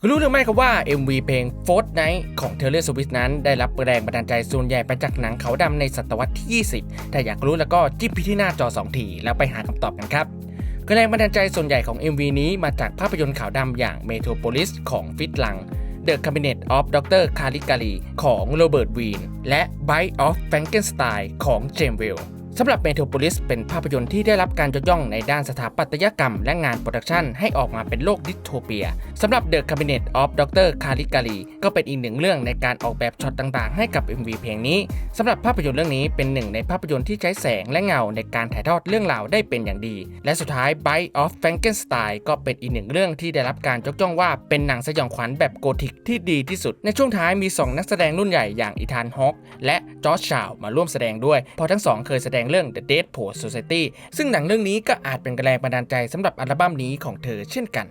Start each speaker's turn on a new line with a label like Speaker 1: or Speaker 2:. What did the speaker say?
Speaker 1: คุณรู้หรือไม่ครับว่า MV เพลง f o r t n i g h t ของ Taylor Swift นั้น ได้รับแรงบันดาลใจส่วนใหญ่มาจากหนังขาวดำในศตวรรษที่ 20 ถ้าอยากรู้แล้วก็จิ้มไปที่หน้าจอ 2 ที แล้วไปหาคำตอบกันครับกแรงบันดาลใจส่วนใหญ่ของ MV นี้มาจากภาพยนตร์ขาวดำอย่าง Metropolis ของฟิตลัง The Cabinet of Dr. Caligari ของ Robert Wien และ Bite of Frankenstein ของ James Whale ส สำหรับ Metropolis เป็นภาพยนตร์ที่ได้รับการยกย่องในด้านสถาปัตยกรรม และงานโปรดักชันให้ออกมาเป็นโลกดิสโทเปียสำหรับ The Cabinet of Dr. Caligari ก็เป็นอีกหนึ่งเรื่องในการออกแบบช็อตต่างๆ ให้กับ MV เพลงนี้สำหรับภาพยนตร์เรื่องนี้เป็นหนึ่งในภาพยนตร์ที่ใช้แสงและเงาในการถ่ายทอดเรื่องราวได้เป็นอย่างดี และสุดท้าย Bite of Frankenstein ก็เป็นอีกหนึ่งเรื่องที่ได้รับการยกย่องว่าเป็นหนังสยองขวัญแบบโกธิกที่ดีที่สุด ในช่วงท้ายมี 2 นักแสดงรุ่นใหญ่อย่างอีธานฮอคและจอร์จชาวมาร่วมแสดงด้วยพราะทั้งสองเคยแสดงเรื่อง The Dead Poets Society ซึ่งหนังเรื่องนี้ก็อาจเป็นแรงบันดาลใจสำหรับอัลบั้มนี้ของเธอเช่นกัน